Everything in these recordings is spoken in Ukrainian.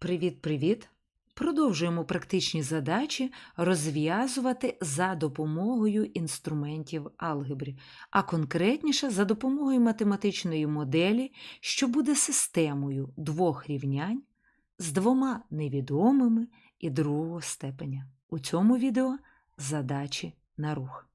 Привіт-привіт! Продовжуємо практичні задачі розв'язувати за допомогою інструментів алгебри, а конкретніше за допомогою математичної моделі, що буде системою двох рівнянь з двома невідомими і другого степеня. У цьому відео задачі на рух.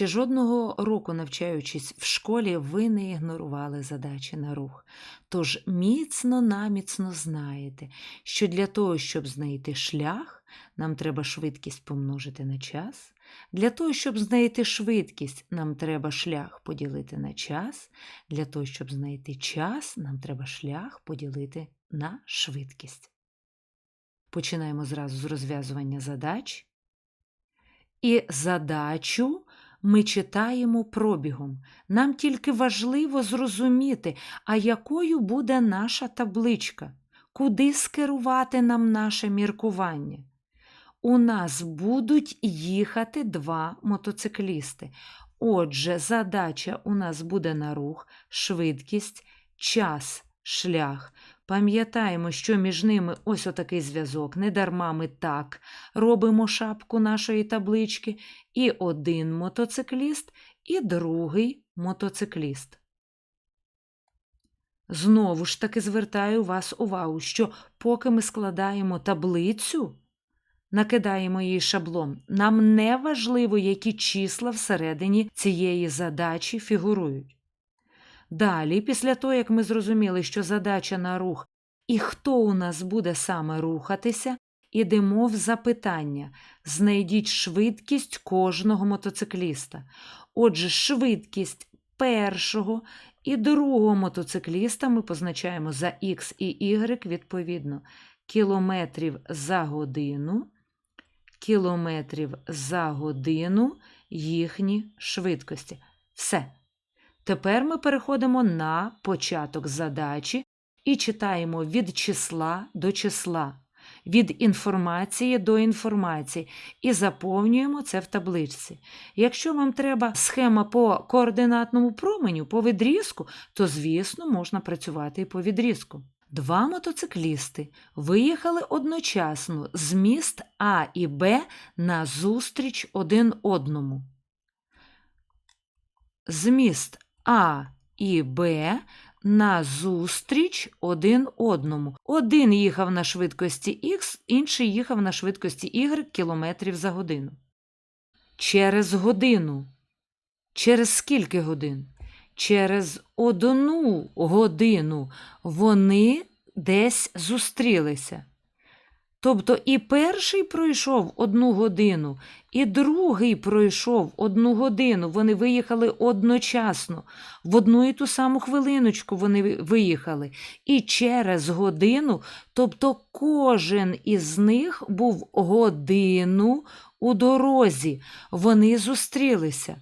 Ще жодного року, навчаючись в школі, ви не ігнорували задачі на рух. Тож міцно наміцно знаєте, що для того, щоб знайти шлях, нам треба швидкість помножити на час. Для того, щоб знайти швидкість, нам треба шлях поділити на час. Для того, щоб знайти час, нам треба шлях поділити на швидкість. Починаємо зразу з розв'язування задач. І задачу ми читаємо пробігом. Нам тільки важливо зрозуміти, а якою буде наша табличка, куди скерувати нам наше міркування. У нас будуть їхати два мотоциклісти. Отже, задача у нас буде на рух, швидкість, час, шлях. Пам'ятаємо, що між ними ось отакий зв'язок. Недарма ми так робимо шапку нашої таблички. І один мотоцикліст, і другий мотоцикліст. Знову ж таки звертаю вас увагу, що поки ми складаємо таблицю, накидаємо її шаблон, нам не важливо, які числа всередині цієї задачі фігурують. Далі, після того, як ми зрозуміли, що задача на рух і хто у нас буде саме рухатися, ідемо в запитання. Знайдіть швидкість кожного мотоцикліста. Отже, швидкість першого і другого мотоцикліста ми позначаємо за Х і Y відповідно кілометрів за годину, кілометрів за годину їхні швидкості. Все. Тепер ми переходимо на початок задачі і читаємо від числа до числа, від інформації до інформації і заповнюємо це в табличці. Якщо вам треба схема по координатному променю, по відрізку, то, звісно, можна працювати і по відрізку. Два мотоциклісти виїхали одночасно з міст А і Б на зустріч один одному. З міст А і Б на зустріч один одному. Один їхав на швидкості Х, інший їхав на швидкості Y кілометрів за годину. Через годину. Через скільки годин? Через одну годину вони десь зустрілися. Тобто і перший пройшов одну годину, і другий пройшов одну годину. Вони виїхали одночасно, в одну і ту саму хвилиночку вони виїхали. І через годину, тобто кожен із них був годину у дорозі. Вони зустрілися.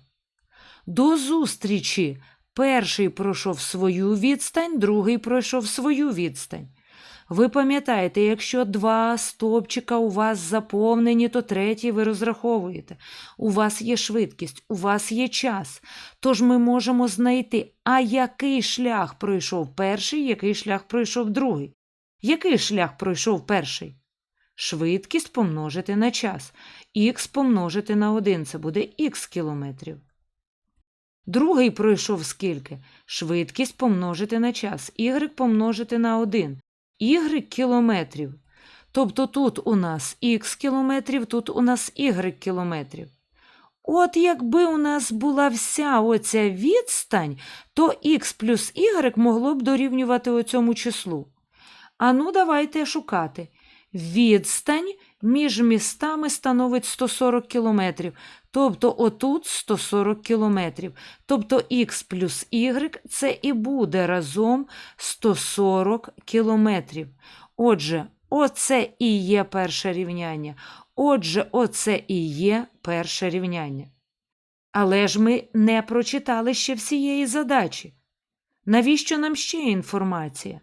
До зустрічі перший пройшов свою відстань, другий пройшов свою відстань. Ви пам'ятаєте, якщо два стовпчика у вас заповнені, то третій ви розраховуєте. У вас є швидкість, у вас є час. Тож ми можемо знайти, а який шлях пройшов перший, який шлях пройшов другий. Який шлях пройшов перший? Швидкість помножити на час. Х помножити на 1 це буде х кілометрів. Другий пройшов скільки? Швидкість помножити на час. Y помножити на 1 y кілометрів. Тобто тут у нас х кілометрів, тут у нас y кілометрів. От якби у нас була вся оця відстань, то х плюс y могло б дорівнювати оцьому числу. А ну, давайте шукати. Відстань між містами становить 140 кілометрів. Тобто отут 140 кілометрів. Тобто х плюс y це і буде разом 140 кілометрів. Отже, оце і є перше рівняння. Отже, оце і є перше рівняння. Але ж ми не прочитали ще всієї задачі. Навіщо нам ще інформація?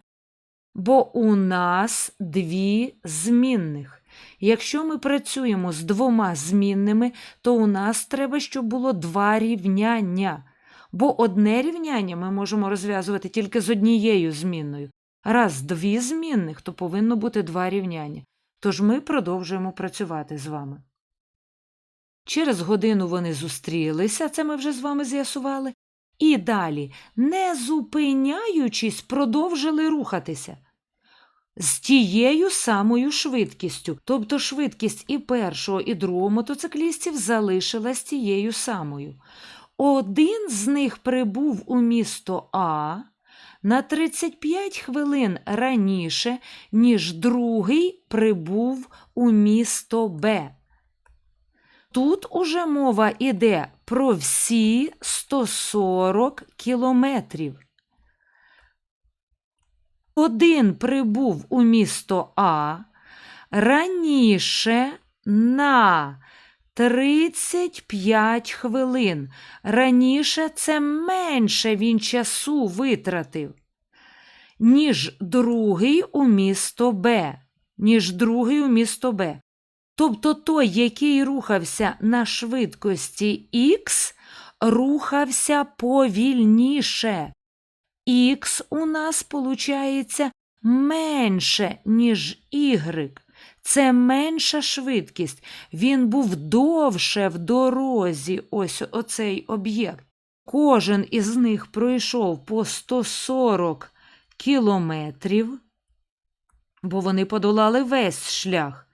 Бо у нас дві змінних. Якщо ми працюємо з двома змінними, то у нас треба, щоб було два рівняння. Бо одне рівняння ми можемо розв'язувати тільки з однією змінною. Раз дві змінних, то повинно бути два рівняння. Тож ми продовжуємо працювати з вами. Через годину вони зустрілися, це ми вже з вами з'ясували, і далі, не зупиняючись, продовжили рухатися з тією самою швидкістю, тобто швидкість і першого, і другого мотоциклістів залишилась тією самою. Один з них прибув у місто А на 35 хвилин раніше, ніж другий прибув у місто Б. Тут уже мова йде про всі 140 кілометрів. Один прибув у місто А раніше на 35 хвилин. Раніше це менше він часу витратив, ніж другий у місто Б. Ніж другий у місто Б. Тобто той, який рухався на швидкості Х, рухався повільніше. Х у нас получається менше, ніж Y. Це менша швидкість. Він був довше в дорозі, ось оцей об'єкт. Кожен із них пройшов по 140 кілометрів, бо вони подолали весь шлях.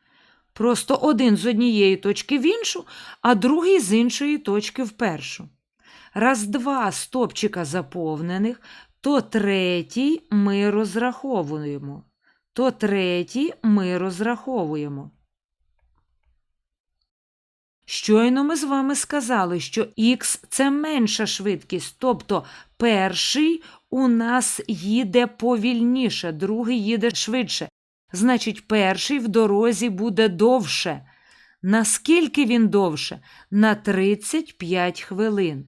Просто один з однієї точки в іншу, а другий з іншої точки в першу. Раз два стопчика заповнених, то третій ми розраховуємо. То третій ми розраховуємо. Щойно ми з вами сказали, що х це менша швидкість, тобто перший у нас їде повільніше, другий їде швидше. Значить, перший в дорозі буде довше. Наскільки він довше? На 35 хвилин.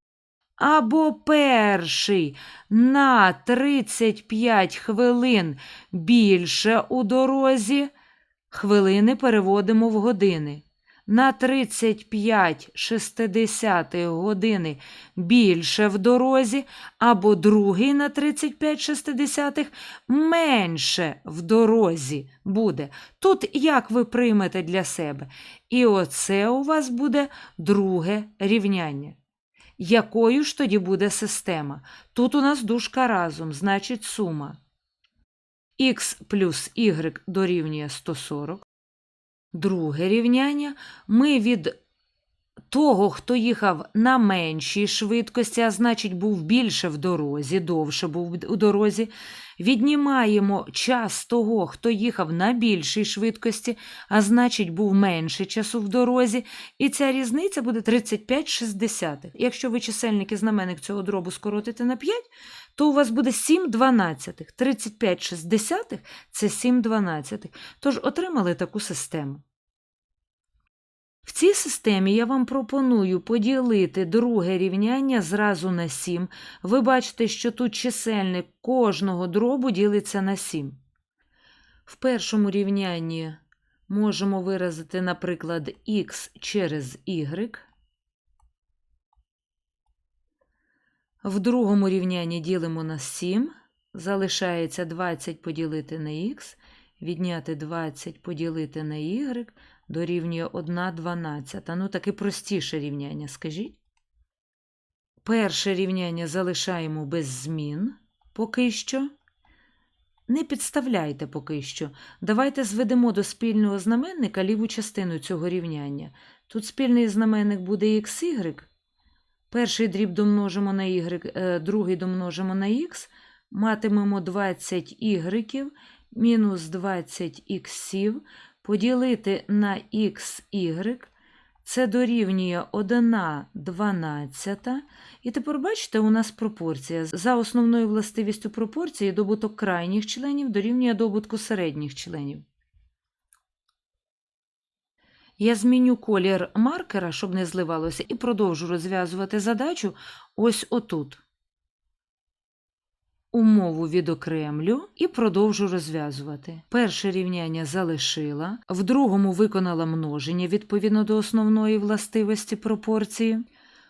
Або перший на 35 хвилин більше у дорозі, хвилини переводимо в години. На 35 60 години більше в дорозі, або другий на 35 60 менше в дорозі буде. Тут як ви приймете для себе? І оце у вас буде друге рівняння. Якою ж тоді буде система? Тут у нас дужка разом, значить сума. х плюс y дорівнює 140. Друге рівняння ми від того, хто їхав на меншій швидкості, а значить, був більше в дорозі, довше був у дорозі, віднімаємо час того, хто їхав на більшій швидкості, а значить, був менше часу в дорозі, і ця різниця буде 35,6. Якщо ви чисельник і знаменник цього дробу скоротите на 5, то у вас буде 7 дванадцятих. 35 шістдесятих – це 7 дванадцятих. Тож отримали таку систему. В цій системі я вам пропоную поділити друге рівняння зразу на 7. Ви бачите, що тут чисельник кожного дробу ділиться на 7. В першому рівнянні можемо виразити, наприклад, х через y. В другому рівнянні ділимо на 7. Залишається 20 поділити на х, відняти 20 поділити на y дорівнює 1 12. Ну, таке простіше рівняння, скажіть. Перше рівняння залишаємо без змін поки що. Не підставляйте поки що. Давайте зведемо до спільного знаменника ліву частину цього рівняння. Тут спільний знаменник буде xy. Перший дріб домножимо на y, е, другий домножимо на х, матимемо 20 y мінус 20 х поділити на xy, це дорівнює 1 12. І тепер бачите, у нас пропорція. За основною властивістю пропорції добуток крайніх членів дорівнює добутку середніх членів. Я зміню колір маркера, щоб не зливалося, і продовжу розв'язувати задачу ось отут. Умову відокремлю і продовжу розв'язувати. Перше рівняння залишила, в другому виконала множення відповідно до основної властивості пропорції.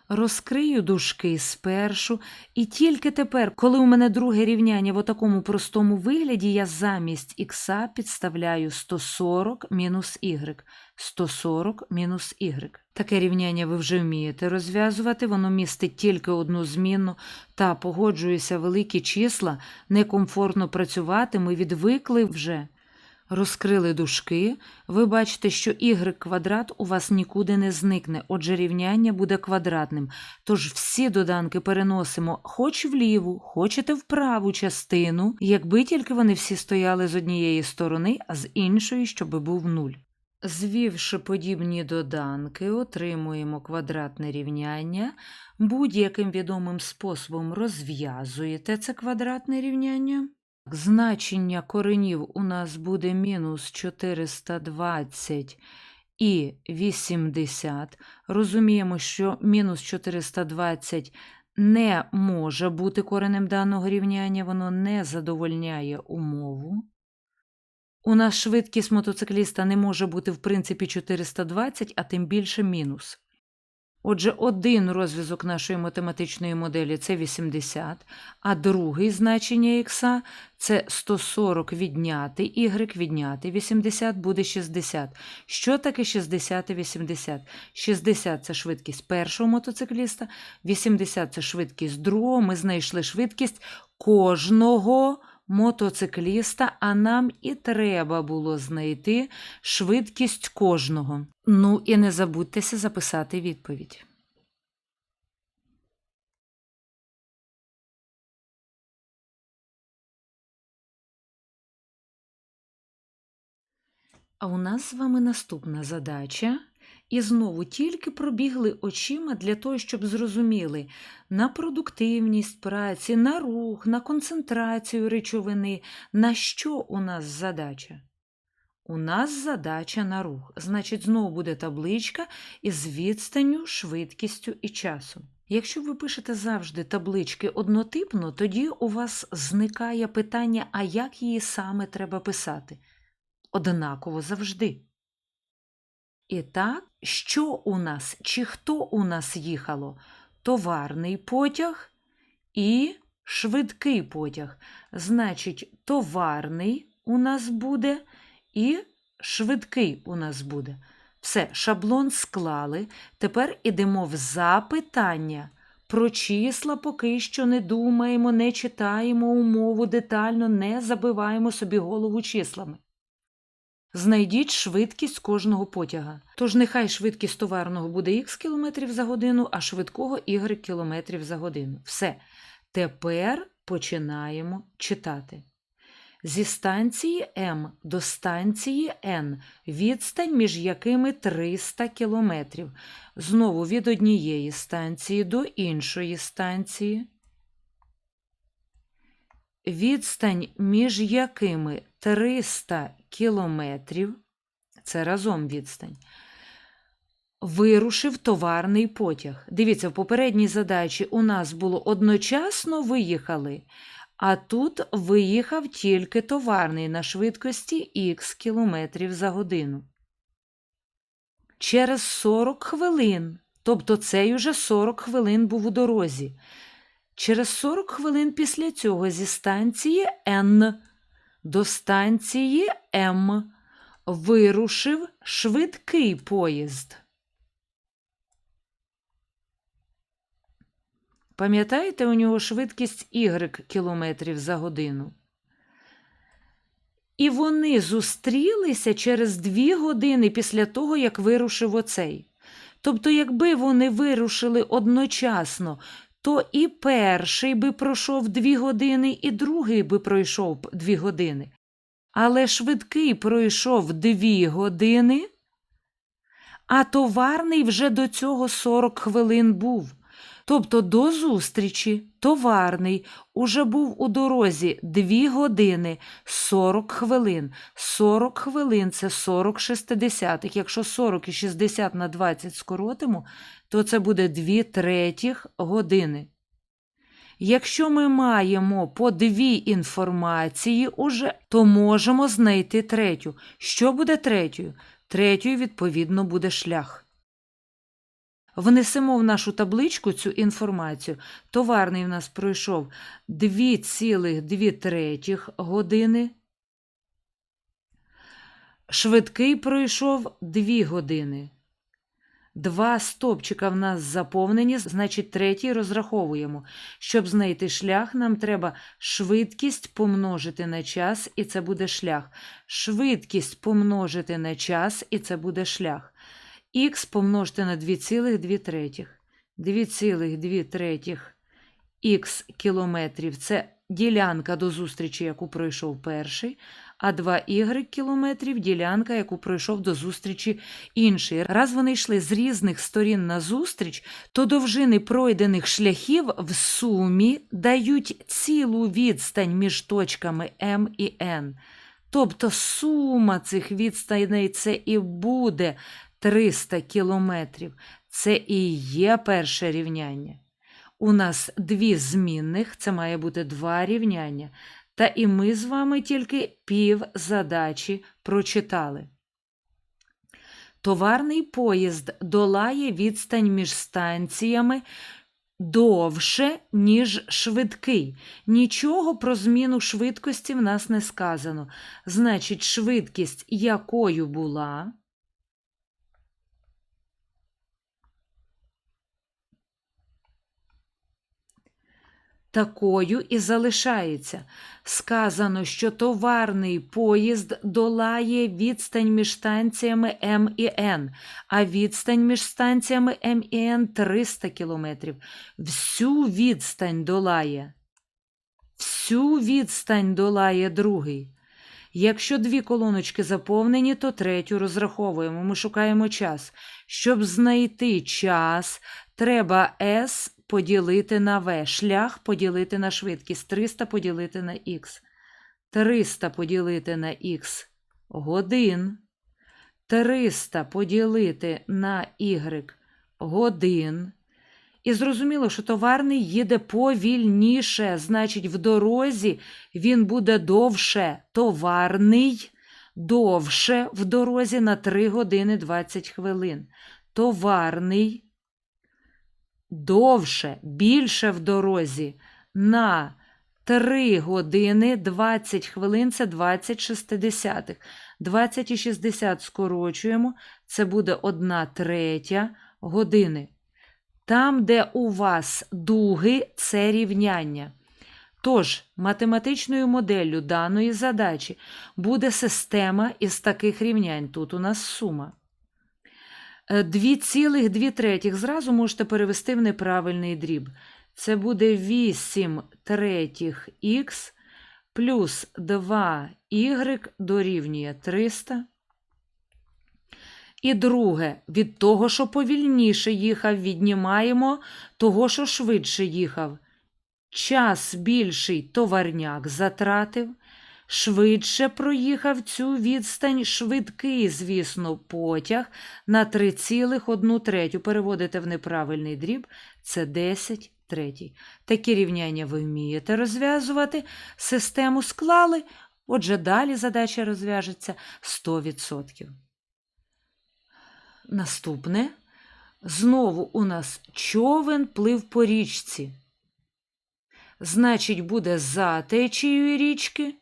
Розкрию дужки спершу, і тільки тепер, коли у мене друге рівняння в такому простому вигляді, я замість х підставляю 140 мінус y. 140 мінус y. Таке рівняння ви вже вмієте розв'язувати, воно містить тільки одну змінну, та погоджуюся, великі числа, некомфортно працювати, ми відвикли вже. Розкрили дужки, ви бачите, що y квадрат у вас нікуди не зникне, отже рівняння буде квадратним. Тож всі доданки переносимо хоч в ліву, хочете в праву частину, якби тільки вони всі стояли з однієї сторони, а з іншої, щоб був нуль. Звівши подібні доданки, отримуємо квадратне рівняння. Будь-яким відомим способом розв'язуєте це квадратне рівняння. Значення коренів у нас буде мінус 420 і 80. Розуміємо, що мінус 420 не може бути коренем даного рівняння, воно не задовольняє умову. У нас швидкість мотоцикліста не може бути в принципі 420, а тим більше мінус. Отже, один розв'язок нашої математичної моделі це 80, а другий значення х це 140 відняти y відняти 80 буде 60. Що таке 60 і 80? 60 це швидкість першого мотоцикліста, 80 це швидкість другого. Ми знайшли швидкість кожного мотоцикліста, а нам і треба було знайти швидкість кожного. Ну і не забудьтеся записати відповідь. А у нас з вами наступна задача. І знову тільки пробігли очима для того, щоб зрозуміли на продуктивність праці, на рух, на концентрацію речовини, на що у нас задача? У нас задача на рух. Значить, знову буде табличка із відстанню, швидкістю і часом. Якщо ви пишете завжди таблички однотипно, тоді у вас зникає питання, а як її саме треба писати? Однаково завжди. І так, що у нас чи хто у нас їхало? Товарний потяг і швидкий потяг. Значить, товарний у нас буде і швидкий у нас буде. Все, шаблон склали. Тепер ідемо в запитання. Про числа поки що не думаємо, не читаємо умову детально, не забиваємо собі голову числами. Знайдіть швидкість кожного потяга. Тож нехай швидкість товарного буде х км за годину, а швидкого y км за годину. Все. Тепер починаємо читати. Зі станції М до станції Н відстань між якими 300 км. Знову від однієї станції до іншої станції. Відстань між якими 300 кілометрів, це разом відстань, вирушив товарний потяг. Дивіться, в попередній задачі у нас було одночасно виїхали, а тут виїхав тільки товарний на швидкості х кілометрів за годину. Через 40 хвилин, тобто цей уже 40 хвилин був у дорозі. Через 40 хвилин після цього зі станції Н до станції М вирушив швидкий поїзд. Пам'ятаєте, у нього швидкість y кілометрів за годину? І вони зустрілися через дві години після того, як вирушив оцей. Тобто, якби вони вирушили одночасно, то і перший би пройшов дві години, і другий би пройшов дві години. Але швидкий пройшов дві години, а товарний вже до цього 40 хвилин був. Тобто до зустрічі товарний уже був у дорозі 2 години 40 хвилин. 40 хвилин це 40 шестидесятих. Якщо 40 і 60 на 20 скоротимо, то це буде 2 третіх години. Якщо ми маємо по дві інформації уже, то можемо знайти третю. Що буде третьою? Третьою, відповідно, буде шлях. Внесемо в нашу табличку цю інформацію. Товарний в нас пройшов 2,2 третіх години. Швидкий пройшов 2 години. Два стопчика в нас заповнені, значить третій розраховуємо. Щоб знайти шлях, нам треба швидкість помножити на час, і це буде шлях. Швидкість помножити на час, і це буде шлях. Х помножити на 2,2 третіх. 2,2 третіх х кілометрів – це ділянка до зустрічі, яку пройшов перший, а 2y кілометрів – ділянка, яку пройшов до зустрічі інший. Раз вони йшли з різних сторін на зустріч, то довжини пройдених шляхів в сумі дають цілу відстань між точками М і Н. Тобто сума цих відстаней це і буде 300 кілометрів. Це і є перше рівняння. У нас дві змінних, це має бути два рівняння. Та і ми з вами тільки пів задачі прочитали. Товарний поїзд долає відстань між станціями довше, ніж швидкий. Нічого про зміну швидкості в нас не сказано. Значить, швидкість якою була. Такою і залишається. Сказано, що товарний поїзд долає відстань між станціями М і Н, а відстань між станціями М і Н 300 кілометрів. Всю відстань долає. Всю відстань долає другий. Якщо дві колоночки заповнені, то третю розраховуємо. Ми шукаємо час. Щоб знайти час, треба S поділити на V. Шлях поділити на швидкість. 300 поділити на Х. 300 поділити на Х годин. 300 поділити на Y годин. І зрозуміло, що товарний їде повільніше, значить, в дорозі він буде довше. Товарний довше в дорозі на 3 години 20 хвилин. Товарний довше, більше в дорозі на 3 години 20 хвилин це 20 шестидесятих. 20 і 60 скорочуємо, це буде 1 третя години. Там, де у вас дуги, це рівняння. Тож, математичною моделлю даної задачі буде система із таких рівнянь. Тут у нас сума. 2,2 третіх зразу можете перевести в неправильний дріб. Це буде 8 третіх х плюс 2y дорівнює 300. І друге, від того, що повільніше їхав, віднімаємо того, що швидше їхав. Час більший товарняк затратив, швидше проїхав цю відстань швидкий, звісно, потяг на 3,1 третю. Переводите в неправильний дріб це 10 третій. Такі рівняння ви вмієте розв'язувати. Систему склали, отже, далі задача розв'яжеться 100%. Наступне. Знову у нас човен плив по річці. Значить, буде за течією річки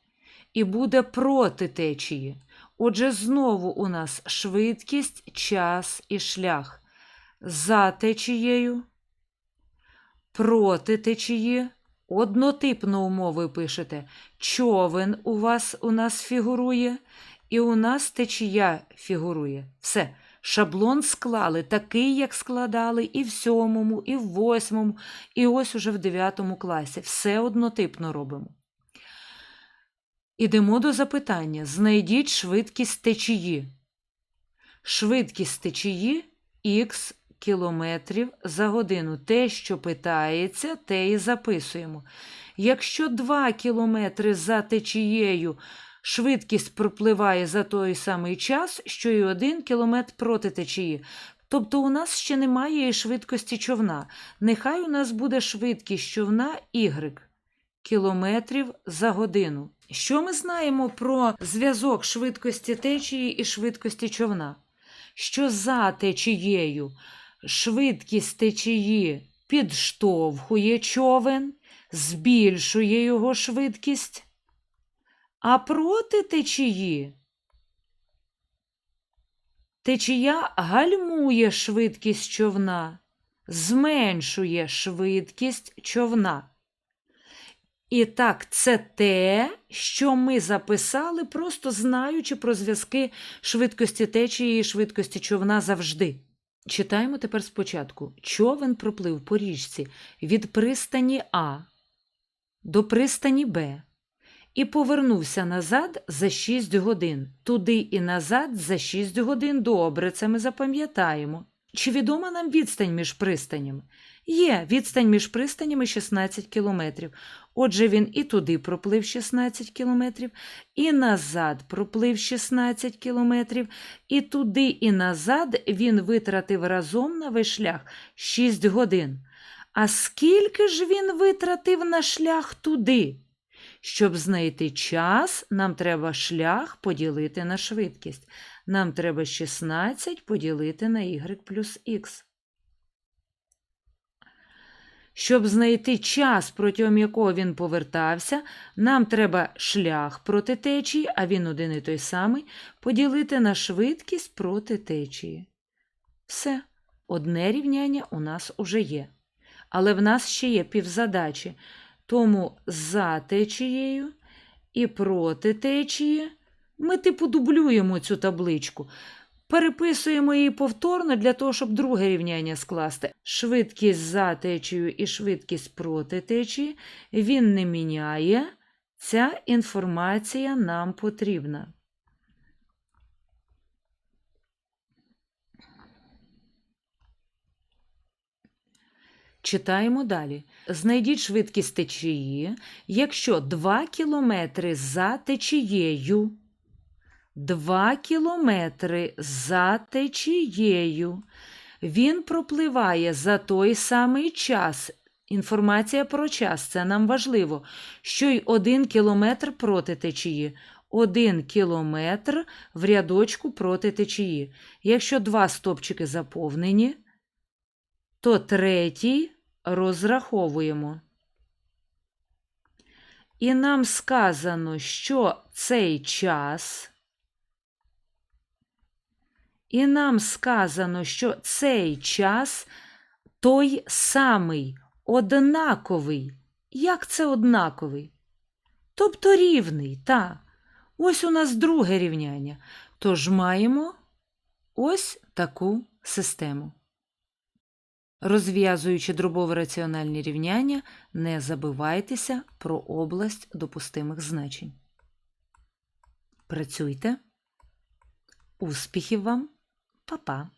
і буде проти течії. Отже, знову у нас швидкість, час і шлях. За течією, проти течії. Однотипно умови пишете. Човен у вас у нас фігурує, і у нас течія фігурує. Все. Шаблон склали такий, як складали і в сьомому, і в восьмому, і ось уже в дев'ятому класі. Все однотипно робимо. Ідемо до запитання. Знайдіть швидкість течії. Швидкість течії х кілометрів за годину. Те, що питається, те і записуємо. Якщо 2 кілометри за течією швидкість пропливає за той самий час, що і 1 кілометр проти течії, Тобто у нас ще немає і швидкості човна. Нехай у нас буде швидкість човна y кілометрів за годину. Що ми знаємо про зв'язок швидкості течії і швидкості човна? Що за течією швидкість течії підштовхує човен, збільшує його швидкість, а проти течії течія гальмує швидкість човна, зменшує швидкість човна. І так, це те, що ми записали, просто знаючи про зв'язки швидкості течії і швидкості човна завжди. Читаємо тепер спочатку. Човен проплив по річці від пристані А до пристані Б і повернувся назад за 6 годин. Туди і назад за 6 годин. Добре, це ми запам'ятаємо. Чи відома нам відстань між пристанями? Є відстань між пристанями 16 кілометрів. Отже, він і туди проплив 16 кілометрів, і назад проплив 16 кілометрів, і туди, і назад він витратив разом на весь шлях 6 годин. А скільки ж він витратив на шлях туди? Щоб знайти час, нам треба шлях поділити на швидкість. Нам треба 16 поділити на y плюс х. Щоб знайти час, протягом якого він повертався, нам треба шлях проти течії, а він один і той самий, поділити на швидкість проти течії. Все, одне рівняння у нас уже є. Але в нас ще є півзадачі. Тому за течією і проти течії ми типу дублюємо цю табличку. Переписуємо її повторно для того, щоб друге рівняння скласти. Швидкість за течією і швидкість проти течії він не міняє. Ця інформація нам потрібна. Читаємо далі. Знайдіть швидкість течії, якщо 2 кілометри за течією. 2 кілометри за течією. Він пропливає за той самий час. Інформація про час це нам важливо. Що й 1 кілометр проти течії. 1 кілометр в рядочку проти течії. Якщо два стопчики заповнені, то третій розраховуємо. І нам сказано, що цей час. І нам сказано, що цей час той самий, однаковий. Як це однаковий? Тобто рівний, так. Ось у нас друге рівняння. Тож маємо ось таку систему. Розв'язуючи дробово-раціональні рівняння, не забивайтеся про область допустимих значень. Працюйте. Успіхів вам! papá.